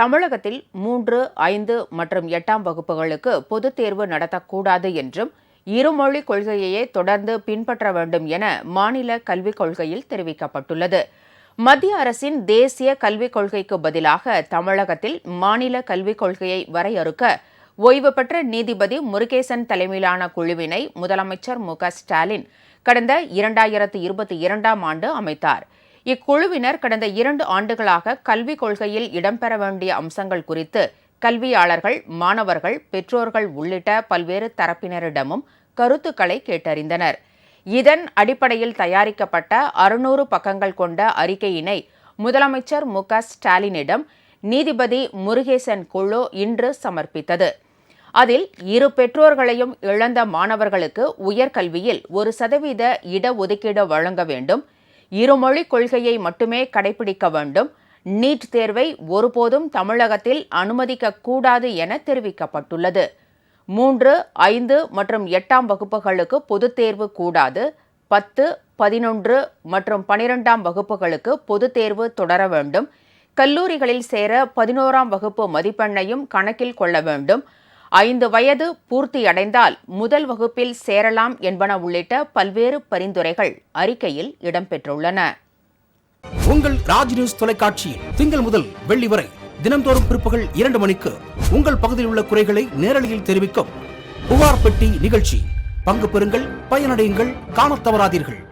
தமிழகத்தில் மூன்று ஐந்து மற்றும் எட்டாம் வகுப்புகளுக்கு பொதுத் தேர்வு நடத்தக்கூடாது என்றும் இருமொழி கொள்கையையே தொடர்ந்து பின்பற்ற வேண்டும் என மாநில கல்விக் கொள்கையில் தெரிவிக்கப்பட்டுள்ளது. மத்திய அரசின் தேசிய கல்விக் கொள்கைக்கு பதிலாக தமிழகத்தில் மாநில கல்விக் கொள்கையை வரையறுக்க ஓய்வு பெற்ற நீதிபதி முருகேசன் தலைமையிலான குழுவினை முதலமைச்சர் மு க ஸ்டாலின் கடந்த இரண்டாயிரத்து இருபத்தி இரண்டாம் ஆண்டு அமைத்தார். இக்குழுவினர் கடந்த இரண்டு ஆண்டுகளாக கல்விக் கொள்கையில் இடம்பெற வேண்டிய அம்சங்கள் குறித்து கல்வியாளர்கள் மாணவர்கள் பெற்றோர்கள் உள்ளிட்ட பல்வேறு தரப்பினரிடமும் கருத்துக்களை கேட்டறிந்தனர். இதன் அடிப்படையில் தயாரிக்கப்பட்ட அறுநூறு பக்கங்கள் கொண்ட அறிக்கையினை முதலமைச்சர் மு. க. ஸ்டாலினிடம் நீதிபதி முருகேசன் குழு இன்று சமர்ப்பித்தது. அதில் இரு பெற்றோர்களையும் இழந்த மாணவர்களுக்கு உயர்கல்வியில் ஒரு சதவீத இடஒதுக்கீடு வழங்க வேண்டும் இருமொழி கொள்கையை மட்டுமே கடைபிடிக்க வேண்டும். நீட் தேர்வை ஒருபோதும் தமிழகத்தில் அனுமதிக்க கூடாது என தெரிவிக்கப்பட்டுள்ளது. மூன்று ஐந்து மற்றும் எட்டாம் வகுப்புகளுக்கு பொதுத் தேர்வு கூடாது. பத்து பதினொன்று மற்றும் பனிரெண்டாம் வகுப்புகளுக்கு பொதுத் தேர்வு தொடர வேண்டும். கல்லூரிகளில் சேர பதினோராம் வகுப்பு மதிப்பெண்ணையும் கணக்கில் கொள்ள வேண்டும். ஐந்து வயது பூர்த்தியடைந்தால் முதல் வகுப்பில் சேரலாம் என்பன உள்ளிட்ட பல்வேறு பரிந்துரைகள் அறிக்கையில் இடம்பெற்றுள்ளன. உங்கள் ராஜ் நியூஸ் தொலைக்காட்சியில் திங்கள் முதல் வெள்ளி வரை தினம்தோறும் பிற்பகல் இரண்டு மணிக்கு உங்கள் பகுதியில் உள்ள குறைகளை நேரலையில் தெரிவிக்கும் புகார் பெட்டி நிகழ்ச்சி. பங்கு பெறுங்கள் பயனடையுங்கள் காணத் தவறாதீர்கள்.